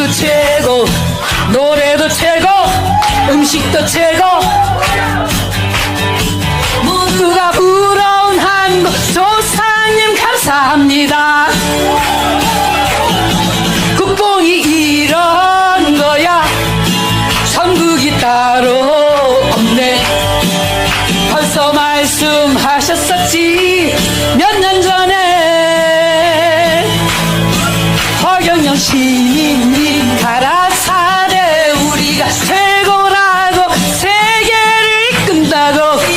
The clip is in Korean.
춤도 최고 노래도 최고 음식도 최고. 모두가 부러운 한국 조상님 감사합니다. 국뽕이 이런 거야. 전국이 따로 없네. 벌써 말씀하셨었지 몇 년 전에. 허경영 시인님 Santiago.